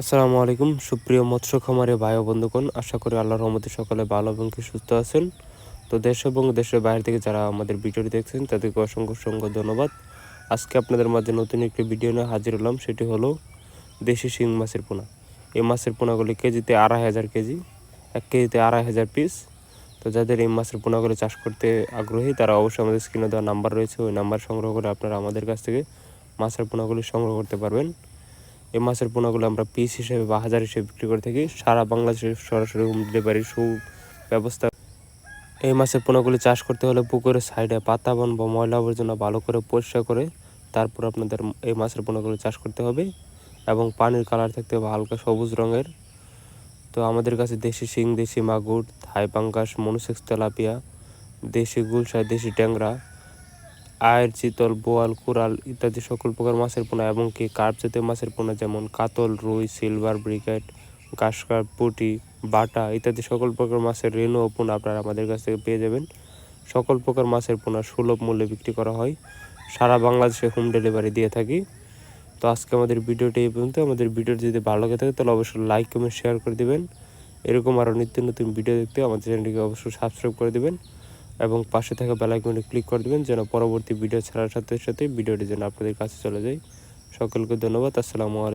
আসসালামু আলাইকুম, সুপ্রিয় মৎস্য খামারে ভাই ও বন্ধুগণ, আশা করি আল্লাহর রহমতে সকলে ভালো এবং সুস্থ আছেন। তো দেশ এবং দেশের বাইরে থেকে যারা আমাদের ভিডিওটি দেখছেন, তাদেরকে অসংখ্য অসংখ্য ধন্যবাদ। আজকে আপনাদের মাঝে নতুন একটি ভিডিও নিয়ে হাজির হলাম, সেটি হলো দেশি শিং মাছের পোনা। এই মাছের পোনাগুলি কেজিতে আড়াই হাজার কেজি, এক কেজিতে আড়াই হাজার পিস তো যাদের এই মাছের পোনাগুলি চাষ করতে আগ্রহী, তারা অবশ্যই আমাদের স্ক্রিনে দেওয়া নাম্বার রয়েছে, ওই নাম্বার সংগ্রহ করে আপনারা আমাদের কাছ থেকে মাছের পোনাগুলি সংগ্রহ করতে পারবেন। এই মাছের পোনাগুলো আমরা পিস হিসেবে বা হাজার হিসেবে বিক্রি করে থাকি। সারা বাংলাদেশে সরাসরি হোম ডেলিভারির সুব্যবস্থা এই মাছের পোনাগুলি চাষ করতে হলে পুকুরের সাইডে পাতাবন বা ময়লা আবর্জনা ভালো করে পরিষ্কার করে তারপর আপনাদের এই মাছের পোনাগুলি চাষ করতে হবে এবং পানির কালার থাকতে হবে হালকা সবুজ রঙের। তো আমাদের কাছে দেশি শিং, দেশি মাগুর, থাই পাঙ্গাস, মনুসেক্স তেলাপিয়া, দেশি গুলশা দেশি ট্যাংরা আয়ের চিতল, বোয়াল কুরাল ইত্যাদি সকল প্রকার মাছের পোনা এবং কি কার্প জাতীয় মাছের পোনা যেমন কাতল, রুই, সিলভার ব্রিকেট কাশকার্প পুটি, বাটা ইত্যাদি সকল প্রকার মাছের রেণু ও পোনা আপনারা আমাদের কাছ থেকে পেয়ে যাবেন। সকল প্রকার মাছের পোনা সুলভ মূল্যে বিক্রি করা হয়। সারা বাংলাদেশে হোম ডেলিভারি দিয়ে থাকি। তো আজকে আমাদের ভিডিওটি এই পর্যন্ত। আমাদের ভিডিওটি যদি ভালো লাগে থাকে তাহলে অবশ্যই লাইক কমেন্ট শেয়ার করে দেবেন। এরকম আরও নিত্য নতুন ভিডিও দেখতে আমাদের চ্যানেলটিকে অবশ্যই সাবস্ক্রাইব করে দেবেন। এবং পাশে থাকা বেল আইকনে ক্লিক করে দেবেন, যেন পরবর্তী ভিডিও ছাড়ার সাথে সাথে ভিডিওটি যেন আপনাদের কাছে চলে যায়। সকলকে ধন্যবাদ, আসসালামু আলাইকুম।